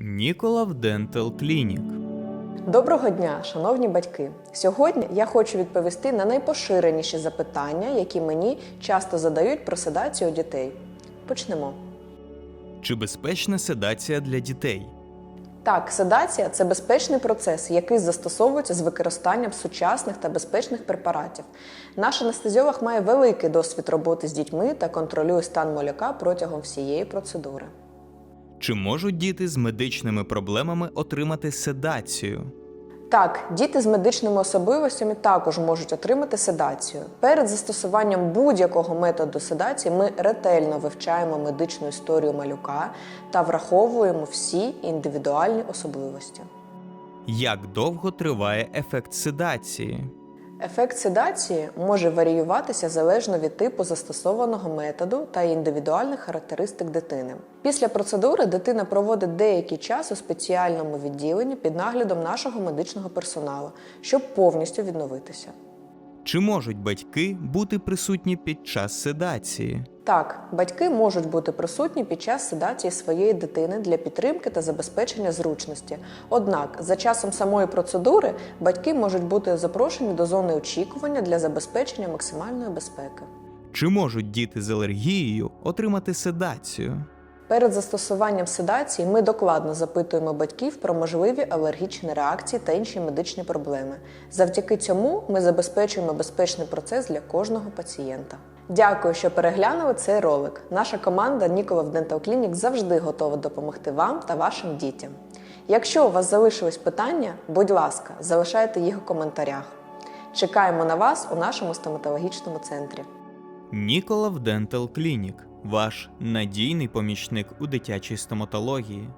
Ніколав Дентал Клінік. Доброго дня, шановні батьки! Сьогодні я хочу відповісти на найпоширеніші запитання, які мені часто задають про седацію дітей. Почнемо. Чи безпечна седація для дітей? Так, седація це безпечний процес, який застосовується з використанням сучасних та безпечних препаратів. Наш анестезіолог має великий досвід роботи з дітьми та контролює стан малюка протягом всієї процедури. Чи можуть діти з медичними проблемами отримати седацію? Так, діти з медичними особливостями також можуть отримати седацію. Перед застосуванням будь-якого методу седації ми ретельно вивчаємо медичну історію малюка та враховуємо всі індивідуальні особливості. Як довго триває ефект седації? Ефект седації може варіюватися залежно від типу застосованого методу та індивідуальних характеристик дитини. Після процедури дитина проводить деякий час у спеціальному відділенні під наглядом нашого медичного персоналу, щоб повністю відновитися. Чи можуть батьки бути присутні під час седації? Так, батьки можуть бути присутні під час седації своєї дитини для підтримки та забезпечення зручності. Однак, за часом самої процедури батьки можуть бути запрошені до зони очікування для забезпечення максимальної безпеки. Чи можуть діти з алергією отримати седацію? Перед застосуванням седації ми докладно запитуємо батьків про можливі алергічні реакції та інші медичні проблеми. Завдяки цьому ми забезпечуємо безпечний процес для кожного пацієнта. Дякую, що переглянули цей ролик. Наша команда Ніколов Dental Clinic завжди готова допомогти вам та вашим дітям. Якщо у вас залишились питання, будь ласка, залишайте їх у коментарях. Чекаємо на вас у нашому стоматологічному центрі. Ніколав Дентал Клінік ваш надійний помічник у дитячій стоматології.